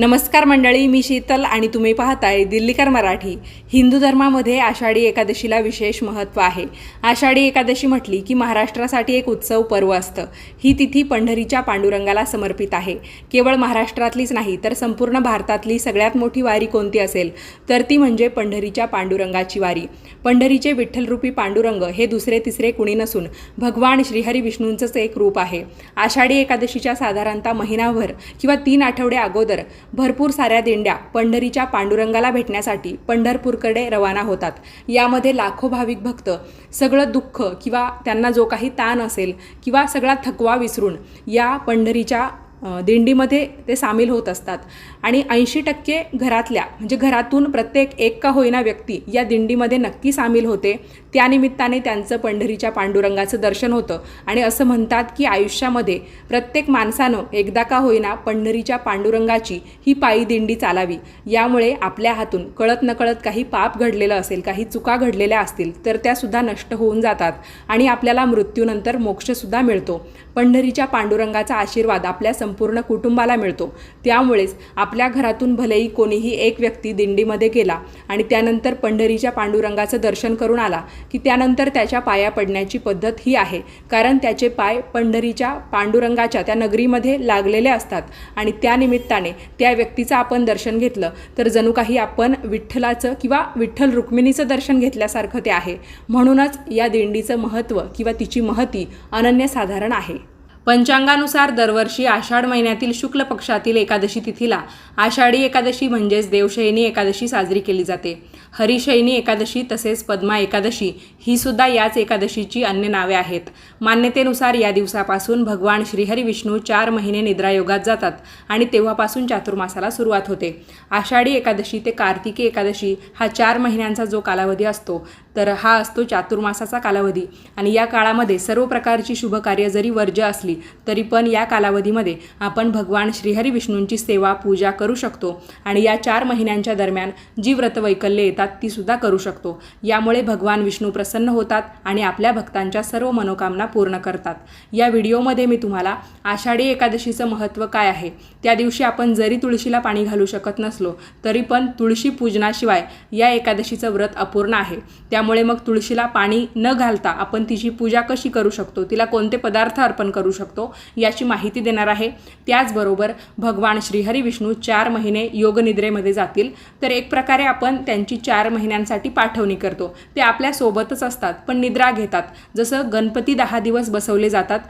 नमस्कार मंडळी मी शीतल आणि तुम्ही पाहताय दिल्लीकर मराठी. हिंदू धर्मामध्ये आषाढी एकादशीला विशेष महत्त्व आहे. आषाढी एकादशी म्हटली की महाराष्ट्रासाठी एक उत्सव पर्व असतं. ही तिथी पंढरीच्या पांडुरंगाला समर्पित आहे. केवळ महाराष्ट्रातलीच नाही तर संपूर्ण भारतातली सगळ्यात मोठी वारी कोणती असेल? तर ती म्हणजे पंढरीच्या पांडुरंगाची वारी. पंढरीचे विठ्ठलरूपी पांडुरंग हे दुसरे तिसरे कुणी नसून भगवान श्रीहरी विष्णूंचंच एक रूप आहे. आषाढी एकादशीच्या साधारणतः महिनाभर किंवा तीन आठवडे अगोदर भरपूर साऱ्या दिंड्या पंढरीच्या पांडुरंगाला भेटण्यासाठी पंढरपूरकडे रवाना होतात. यामध्ये लाखो भाविक भक्त सगळं दुःख किंवा त्यांना जो काही ताण असेल किंवा सगळा थकवा विसरून या पंढरीच्या दिंडीमध्ये ते सामील होत असतात. आणि ऐंशी टक्के घरातल्या म्हणजे घरातून प्रत्येक एक का होईना व्यक्ती या दिंडीमध्ये नक्की सामील होते. त्यानिमित्ताने त्यांचं पंढरीच्या पांडुरंगाचं दर्शन होतं. आणि असं म्हणतात की आयुष्यामध्ये प्रत्येक माणसानं एकदा का होईना पंढरीच्या पांडुरंगाची ही पायी दिंडी चालावी. यामुळे आपल्या हातून कळत नकळत काही पाप घडलेलं असेल काही चुका घडलेल्या असतील तर त्यासुद्धा नष्ट होऊन जातात आणि आपल्याला मृत्यूनंतर मोक्षसुद्धा मिळतो. पंढरीच्या पांडुरंगाचा आशीर्वाद आपल्या संपूर्ण कुटुंबाला मिळतो. त्यामुळेच आपल्या घरातून भलेही कोणीही एक व्यक्ती दिंडीमध्ये गेला आणि त्यानंतर पंढरीच्या पांडुरंगाचं दर्शन करून आला की त्यानंतर त्याच्या पाया पडण्याची पद्धत ही आहे. कारण त्याचे पाय पंढरीच्या पांडुरंगाच्या त्या नगरीमध्ये लागलेले असतात. आणि त्यानिमित्ताने त्या व्यक्तीचं आपण दर्शन घेतलं तर जणू काही आपण विठ्ठलाचं किंवा विठ्ठल रुक्मिणीचं दर्शन घेतल्यासारखं ते आहे. म्हणूनच या दिंडीचं महत्त्व किंवा तिची महती अनन्यसाधारण आहे. पंचांगानुसार दरवर्षी आषाढ महिन्यातील शुक्ल पक्षातील एकादशी तिथीला आषाढी एकादशी म्हणजेच देवशयनी एकादशी साजरी केली जाते. हरिशयनी एकादशी तसेच पद्मा एकादशी ही सुद्धा याच एकादशीची अन्य नावे आहेत. मान्यतेनुसार या दिवसापासून भगवान श्रीहरी विष्णू चार महिने निद्रायोगात जातात आणि तेव्हापासून चातुर्मासाला सुरुवात होते. आषाढी एकादशी ते कार्तिकी एकादशी हा चार महिन्यांचा जो कालावधी असतो तर हा असतो चातुर्मासाचा कालावधी. आणि या काळामध्ये सर्व प्रकारची शुभकार्य जरी वर्ज्य असली तरी पण या कालावधीमध्ये आपण भगवान श्रीहरी विष्णूंची सेवा पूजा करू शकतो. आणि या चार महिन्यांच्या दरम्यान जी व्रतवैकल्ये येतात ती सुद्धा करू शकतो. यामुळे भगवान विष्णू प्रसन्न होतात आणि आपल्या भक्तांच्या सर्व मनोकामना पूर्ण करतात. या व्हिडिओमध्ये मी तुम्हाला आषाढी एकादशीचं महत्त्व काय आहे? त्या दिवशी आपण जरी तुळशीला पाणी घालू शकत नसलो तरी पण तुळशी पूजनाशिवाय या एकादशीचं व्रत अपूर्ण आहे. त्यामुळे मग तुळशीला पाणी न घालता आपण तिची पूजा कशी करू शकतो? तिला कोणते पदार्थ अर्पण करू शकतो? याची माहिती देणार आहे. त्याचबरोबर भगवान श्रीहरी विष्णू चार महिने योगनिद्रेमध्ये जातील. तर एक प्रकारे आपण त्यांची चार महिन्यांसाठी पाठवणी करतो. ते आपल्यासोबतच असतात पण निद्रा घेतात. जसं गणपती दहा दिवस बसवले जातात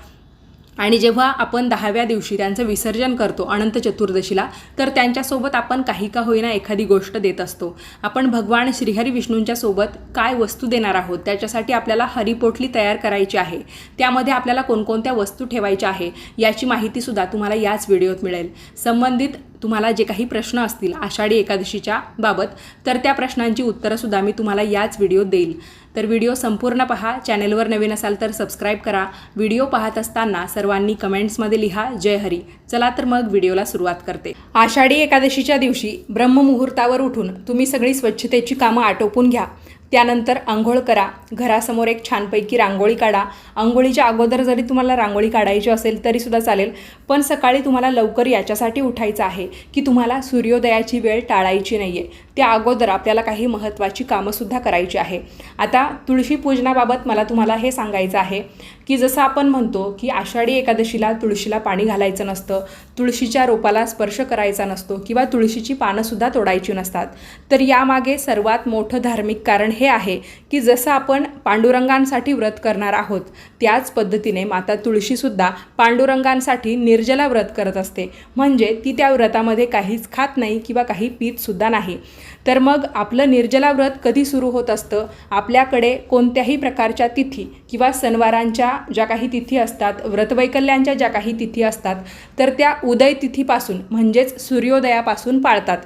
आणि जेव्हा आपण दहाव्या दिवशी त्यांचं विसर्जन करतो अनंत चतुर्दशीला तर त्यांच्यासोबत आपण काही का होईना एखादी गोष्ट देत असतो. आपण भगवान श्रीहरी विष्णूंच्या सोबत काय वस्तू देणार आहोत त्याच्यासाठी आपल्याला हरिपोटली तयार करायची आहे. त्यामध्ये आपल्याला कोणकोणत्या वस्तू ठेवायच्या आहे याची माहितीसुद्धा तुम्हाला याच व्हिडिओत मिळेल. संबंधित तुम्हाला जे काही प्रश्न असतील आषाढी एकादशीच्या बाबत तर त्या प्रश्नांची उत्तरंसुद्धा मी तुम्हाला याच व्हिडिओत देईल. तर व्हिडिओ संपूर्ण पहा चॅनेलवर नवीन असाल तर सबस्क्राईब करा. व्हिडिओ पाहत असताना सर्वांनी कमेंट्समध्ये लिहा जय हरी. चला तर मग व्हिडिओला सुरुवात करते. आषाढी एकादशीच्या दिवशी ब्रह्ममुहूर्तावर उठून तुम्ही सगळी स्वच्छतेची कामं आटोपून घ्या. त्यानंतर आंघोळ करा. घरासमोर एक छानपैकी रांगोळी काढा. आंघोळीच्या अगोदर जरी तुम्हाला रांगोळी काढायची असेल तरीसुद्धा चालेल. पण सकाळी तुम्हाला लवकर याच्यासाठी उठायचं आहे की तुम्हाला सूर्योदयाची वेळ टाळायची नाही आहे त्या अगोदर आपल्याला काही महत्त्वाची कामंसुद्धा करायची आहे. आता तुळशी पूजनाबाबत मला तुम्हाला हे सांगायचं आहे की जसं आपण म्हणतो की आषाढी एकादशीला तुळशीला पाणी घालायचं नसतं तुळशीच्या रोपाला स्पर्श करायचा नसतो किंवा तुळशीची पानंसुद्धा तोडायची नसतात. तर यामागे सर्वात मोठं धार्मिक कारण हे आहे की जसं आपण पांडुरंगांसाठी व्रत करणार आहोत त्याच पद्धतीने माता तुळशीसुद्धा पांडुरंगांसाठी निर्जला व्रत करत असते. म्हणजे ती त्या व्रतामध्ये काहीच खात नाही किंवा काही पीतसुद्धा नाही. तर मग आपलं निर्जला व्रत कधी सुरू होत असतं? आपल्याकडे कोणत्याही प्रकारच्या तिथी किंवा सणवारांच्या ज्या काही तिथी असतात व्रतवैकल्यांच्या ज्या काही तिथी असतात तर त्या उदय तिथीपासून म्हणजेच सूर्योदयापासून पाळतात.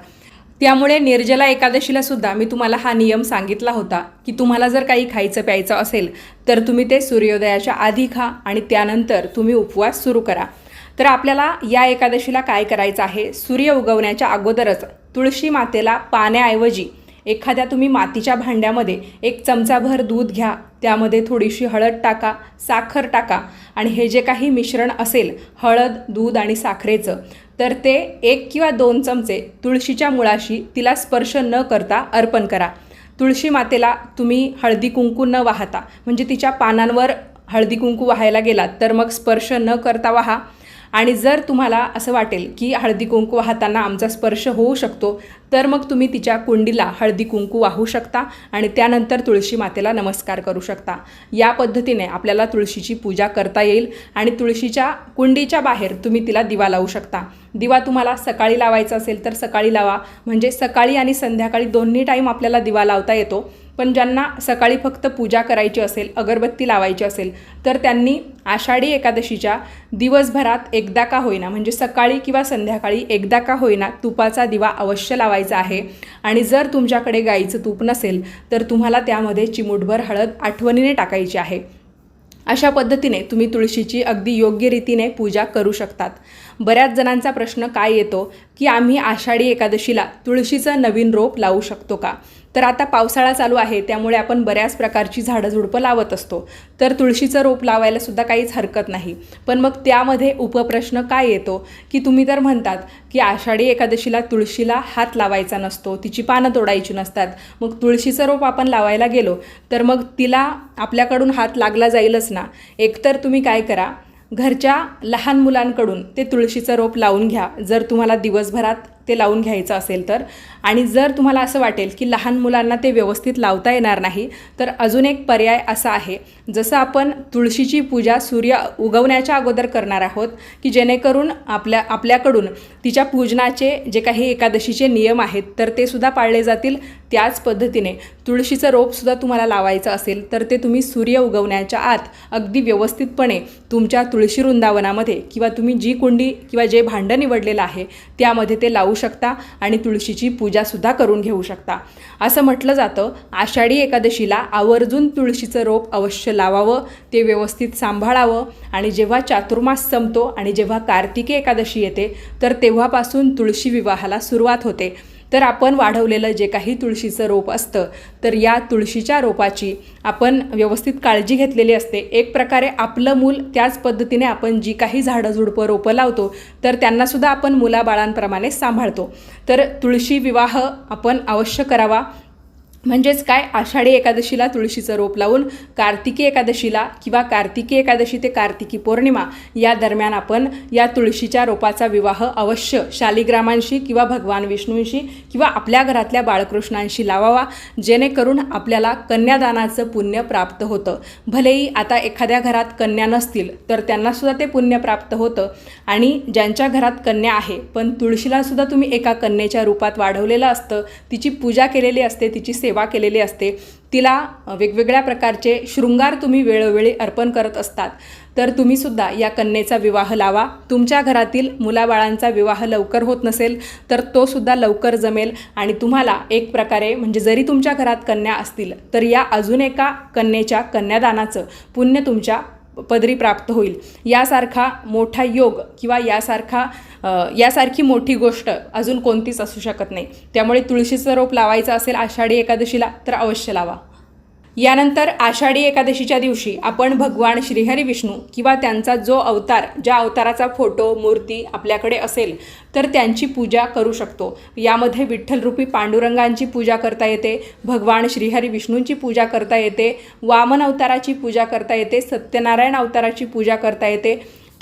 त्यामुळे निर्जला एकादशीला सुद्धा मी तुम्हाला हा नियम सांगितला होता की तुम्हाला जर काही खायचं प्यायचं असेल तर तुम्ही ते सूर्योदयाच्या आधी खा आणि त्यानंतर तुम्ही उपवास सुरू करा. तर आपल्याला या एकादशीला काय करायचं आहे? सूर्य उगवण्याच्या अगोदरच तुळशी मातेला पाण्याऐवजी एखाद्या तुम्ही मातीच्या भांड्यामध्ये एक चमचाभर दूध घ्या त्यामध्ये थोडीशी हळद टाका साखर टाका आणि हे जे काही मिश्रण असेल हळद दूध आणि साखरेचं तर ते एक किंवा दोन चमचे तुळशीच्या मुळाशी तिला स्पर्श न करता अर्पण करा. तुळशी मातेला तुम्ही हळदी कुंकू न वाहता म्हणजे तिच्या पानांवर हळदी कुंकू वाहायला गेलात तर मग स्पर्श न करता वाहा. आणि जर तुम्हाला असं वाटेल की हळदी कुंकू वाहताना आमचा स्पर्श होऊ शकतो तर मग तुम्ही तिच्या कुंडीला हळदी कुंकू वाहू शकता आणि त्यानंतर तुळशी मातेला नमस्कार करू शकता. या पद्धतीने आपल्याला तुळशीची पूजा करता येईल आणि तुळशीच्या कुंडीच्या बाहेर तुम्ही तिला दिवा लावू शकता. दिवा तुम्हाला सकाळी लावायचा असेल तर सकाळी लावा. म्हणजे सकाळी आणि संध्याकाळी दोन्ही टाईम आपल्याला दिवा लावता येतो. पण ज्यांना सकाळी फक्त पूजा करायची असेल अगरबत्ती लावायची असेल तर त्यांनी आषाढी एकादशीच्या दिवसभरात एकदा का होईना म्हणजे सकाळी किंवा संध्याकाळी एकदा का होईना तुपाचा दिवा अवश्य लावायचा आहे. आणि जर तुमच्याकडे गाईचं तूप नसेल तर तुम्हाला त्यामध्ये चिमूटभर हळद आठवणीने टाकायची आहे. अशा पद्धतीने तुम्ही तुळशीची अगदी योग्य रीतीने पूजा करू शकतात. बऱ्याच जणांचा प्रश्न काय येतो की आम्ही आषाढी एकादशीला तुळशीचं नवीन रोप लावू शकतो का? तर आता पावसाळा चालू आहे त्यामुळे आपण बऱ्याच प्रकारची झाडं झुडपं लावत असतो. तर तुळशीचं रोप लावायला सुद्धा काहीच हरकत नाही. पण मग त्यामध्ये उपप्रश्न काय येतो की तुम्ही तर म्हणतात की आषाढी एकादशीला तुळशीला हात लावायचा नसतो तिची पानं तोडायची नसतात. मग तुळशीचं रोप आपण लावायला गेलो तर मग तिला आपल्याकडून हात लागला जाईलच ना. एकतर तुम्ही काय करा घरच्या लहान मुलांकडून ते तुळशीचं रोप लावून घ्या. जर तुम्हाला दिवसभरात ते लावून घ्यायचं असेल तर. आणि जर तुम्हाला असं वाटेल की लहान मुलांना ते व्यवस्थित लावता येणार नाही तर अजून एक पर्याय असा आहे. जसं आपण तुळशीची पूजा सूर्य उगवण्याच्या अगोदर करणार आहोत की जेणेकरून आपल्या आपल्याकडून तिच्या पूजनाचे जे काही एकादशीचे नियम आहेत तर ते सुद्धा पाळले जातील त्याच पद्धतीने. तुळशीचं रोपसुद्धा तुम्हाला लावायचं असेल तर ते तुम्ही सूर्य उगवण्याच्या आत अगदी व्यवस्थितपणे तुमच्या तुळशी वृंदावनामध्ये किंवा तुम्ही जी कुंडी किंवा जे भांडं निवडलेलं आहे त्यामध्ये ते लावू शकता आणि तुळशीची पूजासुद्धा करून घेऊ शकता. असं म्हटलं जातं आषाढी एकादशीला आवर्जून तुळशीचं रोप अवश्य लावावं ते व्यवस्थित सांभाळावं आणि जेव्हा चातुर्मास संपतो आणि जेव्हा कार्तिकी एकादशी येते तर तेव्हापासून तुळशी विवाहाला सुरुवात होते. तर आपण वाढवलेलं जे काही तुळशीचं रोप असतं तर या तुळशीच्या रोपाची आपण व्यवस्थित काळजी घेतलेली असते. एक प्रकारे आपलं मूल त्याच पद्धतीने आपण जी काही झाडं झुडपं रोपं लावतो तर त्यांनासुद्धा आपण मुलाबाळांप्रमाणे सांभाळतो. तर तुळशी विवाह आपण अवश्य करावा. म्हणजेच काय? आषाढी एकादशीला तुळशीचं रोप लावून कार्तिकी एकादशीला किंवा कार्तिकी एकादशी ते कार्तिकी पौर्णिमा या दरम्यान आपण या तुळशीच्या रोपाचा विवाह अवश्य शालिग्रामांशी किंवा भगवान विष्णूंशी किंवा आपल्या घरातल्या बाळकृष्णांशी लावावा जेणेकरून आपल्याला कन्यादानाचं पुण्य प्राप्त होतं. भलेही आता एखाद्या घरात कन्या नसतील तर त्यांनासुद्धा ते पुण्य प्राप्त होतं. आणि ज्यांच्या घरात कन्या आहे पण तुळशीलासुद्धा तुम्ही एका कन्येच्या रूपात वाढवलेलं असतं तिची पूजा केलेली असते तिची सेवा सेवा केलेली असते. तिला वेगवेगळ्या प्रकारचे शृंगार तुम्ही वेळोवेळी अर्पण करत असतात. तर तुम्हीसुद्धा या कन्येचा विवाह लावा. तुमच्या घरातील मुलाबाळांचा विवाह लवकर होत नसेल तर तो सुद्धा लवकर जमेल आणि तुम्हाला एक प्रकारे म्हणजे जरी तुमच्या घरात कन्या असतील तर या अजून एका कन्येच्या कन्यादानाचं पुण्य तुमच्या पदरी प्राप्त होईल. यासारखा मोठा योग किंवा यासारखा यासारखी मोठी गोष्ट अजून कोणतीच असू शकत नाही. त्यामुळे तुळशीचं रोप लावायचं असेल आषाढी एकादशीला तर अवश्य लावा. यानंतर आषाढी एकादशीच्या दिवशी आपण भगवान श्रीहरी विष्णू किंवा त्यांचा जो अवतार ज्या अवताराचा फोटो मूर्ती आपल्याकडे असेल तर त्यांची पूजा करू शकतो. यामध्ये विठ्ठलरूपी पांडुरंगांची पूजा करता येते भगवान श्रीहरी विष्णूंची पूजा करता येते वामन अवताराची पूजा करता येते सत्यनारायण अवताराची पूजा करता येते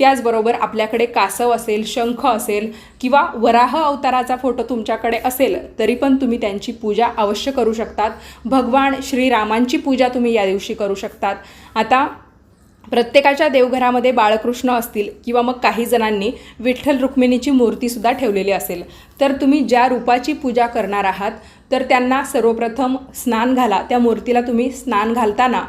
त्याचबरोबर आपल्याकडे कासव असेल शंख असेल किंवा वराह अवताराचा फोटो तुमच्याकडे असेल तरी पण तुम्ही त्यांची पूजा अवश्य करू शकतात. भगवान श्रीरामांची पूजा तुम्ही या दिवशी करू शकतात. आता प्रत्येकाच्या देवघरामध्ये बाळकृष्ण असतील किंवा मग काही जणांनी विठ्ठल रुक्मिणीची मूर्तीसुद्धा ठेवलेली असेल तर तुम्ही ज्या रूपाची पूजा करणार आहात तर त्यांना सर्वप्रथम स्नान घाला. त्या मूर्तीला तुम्ही स्नान घालताना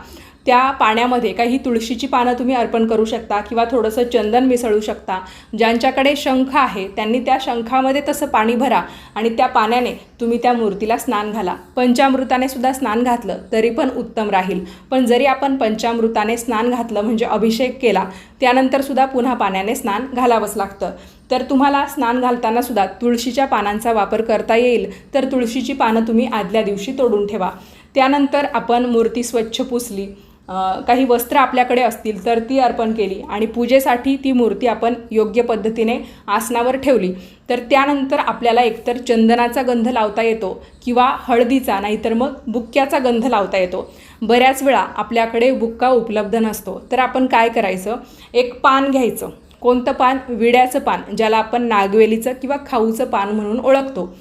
त्या पाण्यामध्ये काही तुळशीची पानं तुम्ही अर्पण करू शकता किंवा थोडंसं चंदन मिसळू शकता. ज्यांच्याकडे शंख आहे त्यांनी त्या शंखामध्ये तसं पाणी भरा आणि त्या पाण्याने तुम्ही त्या मूर्तीला स्नान घाला. पंचामृताने सुद्धा स्नान घातलं तरी पण उत्तम राहील. पण जरी आपण पंचामृताने स्नान घातलं म्हणजे अभिषेक केला त्यानंतर सुद्धा पुन्हा पाण्याने स्नान घालावंच लागतं. तर तुम्हाला स्नान घालताना सुद्धा तुळशीच्या पानांचा वापर करता येईल तर तुळशीची पानं तुम्ही आदल्या दिवशी तोडून ठेवा. त्यानंतर आपण मूर्ती स्वच्छ पुसली. काही वस्त्र आपल्याकडे असतील तर ती अर्पण केली आणि पूजेसाठी ती मूर्ती आपण योग्य पद्धतीने आसनावर ठेवली. तर त्यानंतर आपल्याला एकतर चंदनाचा गंध लावता येतो किंवा हळदीचा नाहीतर मग बुक्क्याचा गंध लावता येतो. बऱ्याच वेळा आपल्याकडे बुक्का उपलब्ध नसतो. तर आपण काय करायचं? एक पान घ्यायचं. कोणतं पान? विड्याचं पान ज्याला आपण नागवेलीचं किंवा खाऊचं पान म्हणून ओळखतो.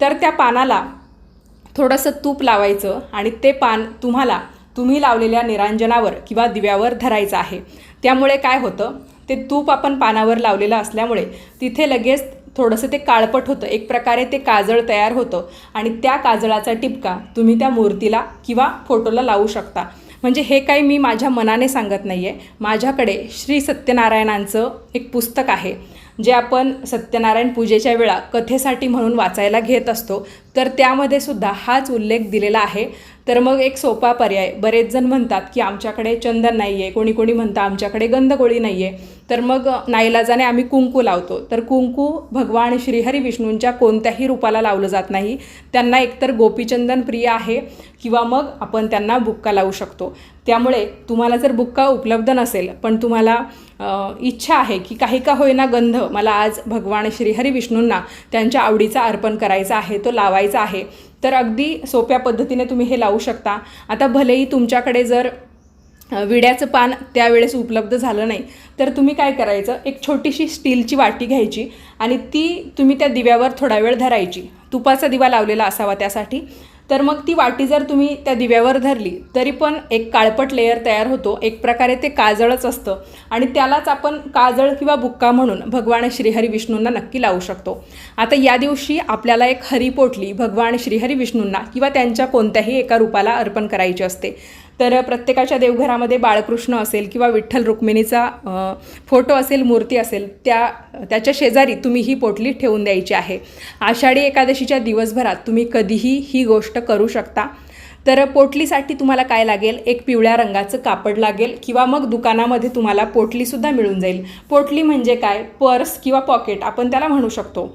तर त्या पानाला थोडंसं तूप लावायचं आणि ते पान तुम्हाला तुम्ही लावलेल्या निरांजनावर किंवा दिव्यावर धरायचं आहे. त्यामुळे काय होतं? ते तूप आपण पानावर लावलेलं असल्यामुळे तिथे लगेच थोडंसं ते काळपट होतं. एक प्रकारे ते काजळ तयार होतं आणि त्या काजळाचा टिपका तुम्ही त्या मूर्तीला किंवा फोटोला लावू शकता. म्हणजे हे काही मी माझ्या मनाने सांगत नाही आहे माझ्याकडे श्री सत्यनारायणांचं एक पुस्तक आहे. जे आपण सत्यनारायण पूजेच्या वेळा कथेसाठी म्हणून वाचायला घेत असतो. तर त्यामध्ये सुद्धा हाच उल्लेख दिलेला आहे. तर मग एक सोपा पर्याय. बरेच जण म्हणतात की आमच्याकडे चंदन नाही आहे कोणी कोणी म्हणतं आमच्याकडे गंधगोळी नाही आहे तर मग नाईलाजाने आम्ही कुंकू लावतो. तर कुंकू भगवान श्रीहरी विष्णूंच्या कोणत्याही रूपाला लावलं जात नाही. त्यांना एकतर गोपीचंदन प्रिय आहे किंवा मग आपण त्यांना बुक्का लावू शकतो. त्यामुळे तुम्हाला जर बुक्का उपलब्ध नसेल पण तुम्हाला इच्छा आहे की काही का होईना गंध मला आज भगवान श्रीहरी विष्णूंना त्यांच्या आवडीचा अर्पण करायचा आहे तो लावायचा आहे तर अगदी सोप्या पद्धतीने तुम्ही हे लावू शकता. आता भलेही तुमच्याकडे जर विड्याचं पान त्यावेळेस उपलब्ध झालं नाही तर तुम्ही काय करायचं? एक छोटीशी स्टीलची वाटी घ्यायची आणि ती तुम्ही त्या दिव्यावर थोडा वेळ धरायची. तुपाचा दिवा लावलेला असावा त्यासाठी. तर मग ती वाटी जर तुम्ही त्या दिव्यावर धरली तरी पण एक काळपट लेअर तयार होतो. एक प्रकारे ते काजळच असतं. आणि त्यालाच आपण काजळ किंवा बुक्का म्हणून भगवान श्रीहरी विष्णूंना नक्की लावू शकतो. आता या दिवशी आपल्याला एक हरी पोटली भगवान श्रीहरी विष्णूंना किंवा त्यांच्या कोणत्याही एका रूपाला अर्पण करायची असते. तर प्रत्येकाच्या देवघरामध्ये बाळकृष्ण असेल किंवा विठ्ठल रुक्मिणीचा फोटो असेल मूर्ती असेल त्या त्याच्या शेजारी तुम्ही ही पोटली ठेवून द्यायची आहे. आषाढी एकादशीच्या दिवसभरात तुम्ही कधीही ही गोष्ट करू शकता. तर पोटलीसाठी तुम्हाला काय लागेल? एक पिवळ्या रंगाचं कापड लागेल किंवा मग दुकानामध्ये तुम्हाला पोटलीसुद्धा मिळून जाईल. पोटली म्हणजे काय? पर्स किंवा पॉकेट आपण त्याला म्हणू शकतो.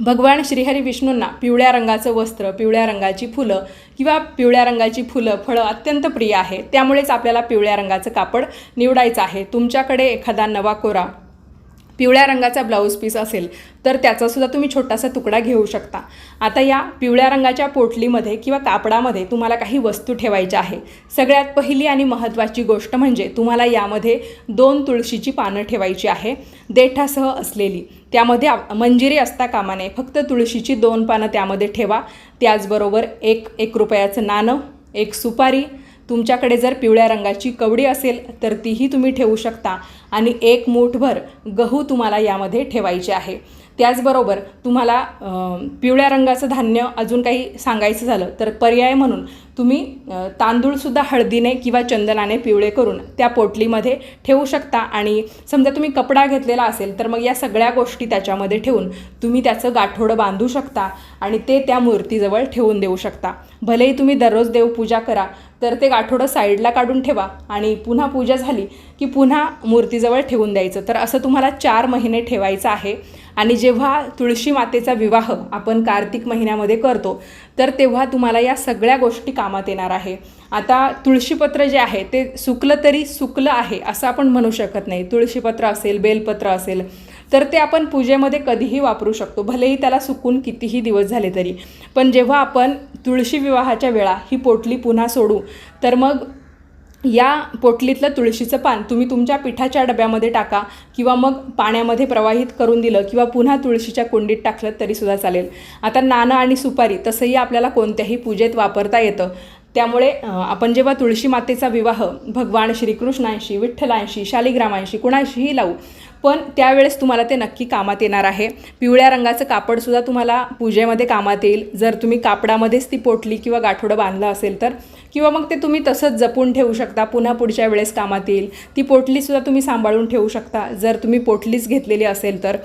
भगवान श्रीहरी विष्णूंना पिवळ्या रंगाचं वस्त्र पिवळ्या रंगाची फुलं किंवा पिवळ्या रंगाची फुलं फळं अत्यंत प्रिय आहे. त्यामुळेच आपल्याला पिवळ्या रंगाचं कापड निवडायचं आहे. तुमच्याकडे एखादा नवा कोरा पिवळ्या रंगाचा ब्लाऊज पीस असेल तर त्याचासुद्धा तुम्ही छोटासा तुकडा घेऊ शकता. आता या पिवळ्या रंगाच्या पोटलीमध्ये किंवा कापडामध्ये तुम्हाला काही वस्तू ठेवायच्या आहे. सगळ्यात पहिली आणि महत्त्वाची गोष्ट म्हणजे तुम्हाला यामध्ये दोन तुळशीची पानं ठेवायची आहे देठासह असलेली. त्यामध्ये मंजिरी असता कामा नये फक्त तुळशीची दोन पानं त्यामध्ये ठेवा. त्याचबरोबर एक एक रुपयाचं नाणं एक सुपारी. तुमच्याकडे जर पिवळ्या रंगाची कवडी असेल तर तीही तुम्ही ठेवू शकता. आणि एक मूठभर गहू तुम्हाला यामध्ये ठेवायचे आहे. त्याचबरोबर तुम्हाला पिवळ्या रंगाचं धान्य अजून काही सांगायचं झालं तर पर्याय म्हणून तुम्ही तांदूळसुद्धा हळदीने किंवा चंदनाने पिवळे करून त्या पोटलीमध्ये ठेवू शकता. आणि समजा तुम्ही कपडा घेतलेला असेल तर मग या सगळ्या गोष्टी त्याच्यामध्ये ठेवून तुम्ही त्याचं गाठोडं बांधू शकता आणि ते त्या मूर्तीजवळ ठेवून देऊ शकता. भलेही तुम्ही दररोज देवपूजा करा तर ते गाठोडं साईडला काढून ठेवा आणि पुन्हा पूजा झाली की पुन्हा मूर्तीजवळ ठेवून द्यायचं. तर असं तुम्हाला चार महिने ठेवायचं आहे. आणि जेव्हा तुळशी मातेचा विवाह आपण कार्तिक महिन्यामध्ये करतो तर तेव्हा तुम्हाला या सगळ्या गोष्टी कामात येणार आहे. आता तुळशीपत्र जे आहे ते सुकलं तरी सुकलं आहे असं आपण म्हणू शकत नाही. तुळशीपत्र असेल बेलपत्र असेल तर ते आपण पूजेमध्ये कधीही वापरू शकतो. भलेही त्याला सुकून कितीही दिवस झाले तरी. पण जेव्हा आपण तुळशी विवाहाच्या वेळा ही पोटली पुन्हा सोडू तर मग या पोटलीतलं तुळशीचं पान तुम्ही तुमच्या पिठाच्या डब्यामध्ये टाका किंवा मग पाण्यामध्ये प्रवाहित करून दिलं किंवा पुन्हा तुळशीच्या कुंडीत टाकलं तरीसुद्धा चालेल. आता नाणं आणि सुपारी तसंही आपल्याला कोणत्याही पूजेत वापरता येतं. त्यामुळे आपण जेव्हा तुळशी मातेचा विवाह भगवान श्रीकृष्णांशी विठ्ठलांशी शालिग्रामांशी कुणाशीही लावू पण त्यावेळेस तुम्हाला ते नक्की कामात येणार आहे. पिवळ्या रंगाचं कापडसुद्धा तुम्हाला पूजेमध्ये कामात येईल. जर तुम्ही कापडामध्येच ती पोटली किंवा गाठोडं बांधलं असेल तर. किंवा मग ते तुम्ही तसंच जपून ठेवू शकता. पुन्हा पुढच्या वेळेस कामात येईल. ती पोटलीसुद्धा तुम्ही सांभाळून ठेवू शकता. जर तुम्ही पोटलीच घेतलेली असेल तर.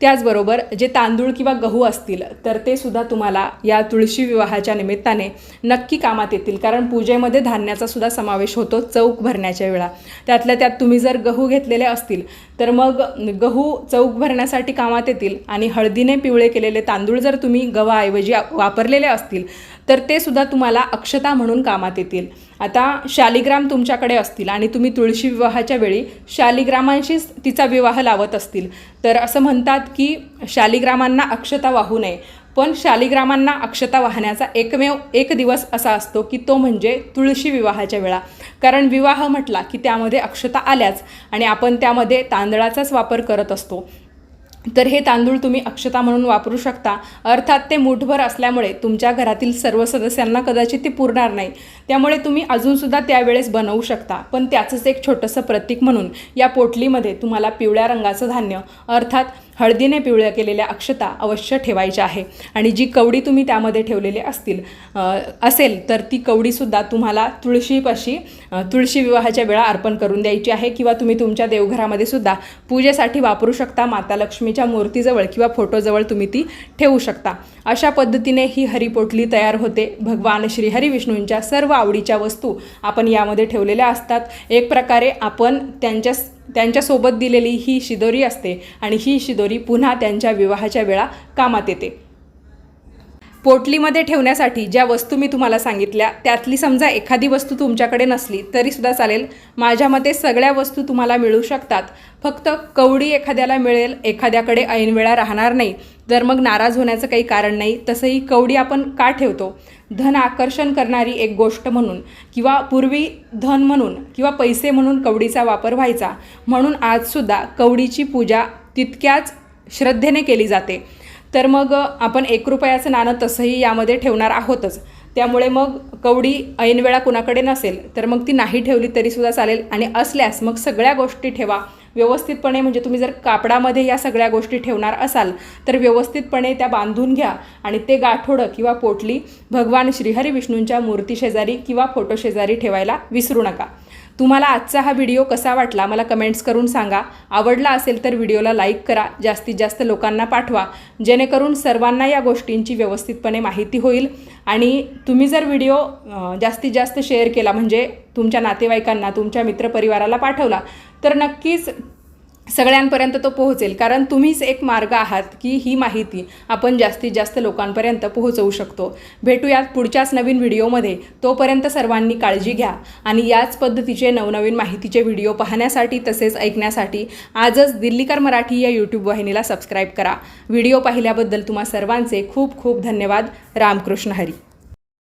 त्याचबरोबर जे तांदूळ किंवा गहू असतील तर ते सुद्धा तुम्हाला या तुळशी विवाहाच्या निमित्ताने नक्की कामात येतील. कारण पूजेमध्ये धान्याचा सुद्धा समावेश होतो चौक भरण्याच्या वेळा. त्यातल्या त्यात तुम्ही जर गहू घेतलेले असतील तर मग गहू चौक भरण्यासाठी कामात येतील आणि हळदीने पिवळे केलेले तांदूळ जर तुम्ही गव्हाऐवजी वापरलेले असतील तर ते सुद्धा तुम्हाला अक्षता म्हणून कामात येतील. आता शालिग्राम तुमच्याकडे असतील आणि तुम्ही तुळशी विवाहाच्या वेळी शालिग्रामांशीच तिचा विवाह लावत असतील. तर असं म्हणतात की शालिग्रामांना अक्षता वाहू नये. पण शालिग्रामांना अक्षता वाहण्याचा एकमेव एक दिवस असा असतो की तो म्हणजे तुळशी विवाहाच्या वेळा. कारण विवाह म्हटला की त्यामध्ये अक्षता आल्याच आणि आपण त्यामध्ये तांदळाचाच वापर करत असतो. तर हे तांदूळ तुम्ही अक्षता म्हणून वापरू शकता. अर्थात ते मुठभर असल्यामुळे तुमच्या घरातील सर्व सदस्यांना कदाचित ते पुरणार नाही. त्यामुळे तुम्ही अजूनसुद्धा त्यावेळेस बनवू शकता. पण त्याचंच एक छोटंसं प्रतीक म्हणून या पोटलीमध्ये तुम्हाला पिवळ्या रंगाचं धान्य अर्थात हळदीने पिवळ्या केलेल्या अक्षता अवश्य ठेवायच्या आहे. आणि जी कवडी तुम्ही त्यामध्ये ठेवलेली असतील असेल तर ती कवडीसुद्धा तुम्हाला तुळशीपाशी तुळशी विवाहाच्या वेळा अर्पण करून द्यायची आहे किंवा तुम्ही तुमच्या देवघरामध्ये सुद्धा पूजेसाठी वापरू शकता. माता लक्ष्मीच्या मूर्तीजवळ किंवा फोटोजवळ तुम्ही ती ठेवू शकता. अशा पद्धतीने ही हरिपोटली तयार होते. भगवान श्री हरिविष्णूंच्या सर्व आवडीच्या वस्तू आपण यामध्ये ठेवलेल्या असतात. एक प्रकारे आपण त्यांच्या त्यांच्यासोबत दिलेली ही शिदोरी असते आणि ही शिदोरी पुन्हा त्यांच्या विवाहाच्या वेळा कामात येते. पोटलीमध्ये ठेवण्यासाठी ज्या वस्तू मी तुम्हाला सांगितल्या त्यातली समजा एखादी वस्तू तुमच्याकडे नसली तरीसुद्धा चालेल. माझ्या मते सगळ्या वस्तू तुम्हाला मिळू शकतात. फक्त कवडी एखाद्याला मिळेल एखाद्याकडे ऐनवेळा राहणार नाही. तर मग नाराज होण्याचं काही कारण नाही तसंही कवडी आपण का ठेवतो? धन आकर्षण करणारी एक गोष्ट म्हणून किंवा पूर्वी धन म्हणून किंवा पैसे म्हणून कवडीचा वापर व्हायचा. म्हणून आजसुद्धा कवडीची पूजा तितक्याच श्रद्धेने केली जाते. तर मग आपण एक रुपयाचं नाणं तसंही यामध्ये ठेवणार आहोतच. त्यामुळे मग कवडी ऐनवेळा कुणाकडे नसेल तर मग ती नाही ठेवली तरीसुद्धा चालेल. आणि असल्यास मग सगळ्या गोष्टी ठेवा. व्यवस्थितपणे म्हणजे तुम्ही जर कापडामध्ये या सगळ्या गोष्टी ठेवणार असाल तर व्यवस्थितपणे त्या बांधून घ्या. आणि ते गाठोडं किंवा पोटली भगवान श्रीहरी विष्णूंच्या मूर्तीशेजारी किंवा फोटोशेजारी ठेवायला विसरू नका. तुम्हाला आजचा हा व्हिडिओ कसा वाटला मला कमेंट्स करून सांगा. आवडला असेल तर व्हिडिओला लाईक करा जास्तीत जास्त लोकांना पाठवा. जेणेकरून सर्वांना या गोष्टींची व्यवस्थितपणे माहिती होईल. आणि तुम्ही जर व्हिडिओ जास्तीत जास्त शेअर केला म्हणजे तुमच्या नातेवाईकांना तुमच्या मित्रपरिवाराला पाठवला तर नक्कीच सगळ्यांपर्यंत तो पोहोचेल. कारण तुम्हीच एक मार्ग आहात की ही माहिती आपण जास्तीत जास्त लोकांपर्यंत पोहोचवू शकतो. भेटूयात पुढच्याच नवीन व्हिडिओमध्ये. तोपर्यंत सर्वांनी काळजी घ्या आणि याच पद्धतीचे नवनवीन माहितीचे व्हिडिओ पाहण्यासाठी तसेच ऐकण्यासाठी आजच दिल्लीकर मराठी या यूट्यूब वाहिनीला सबस्क्राईब करा. व्हिडिओ पाहिल्याबद्दल तुम्हा सर्वांचे खूप खूप धन्यवाद. रामकृष्ण हरी.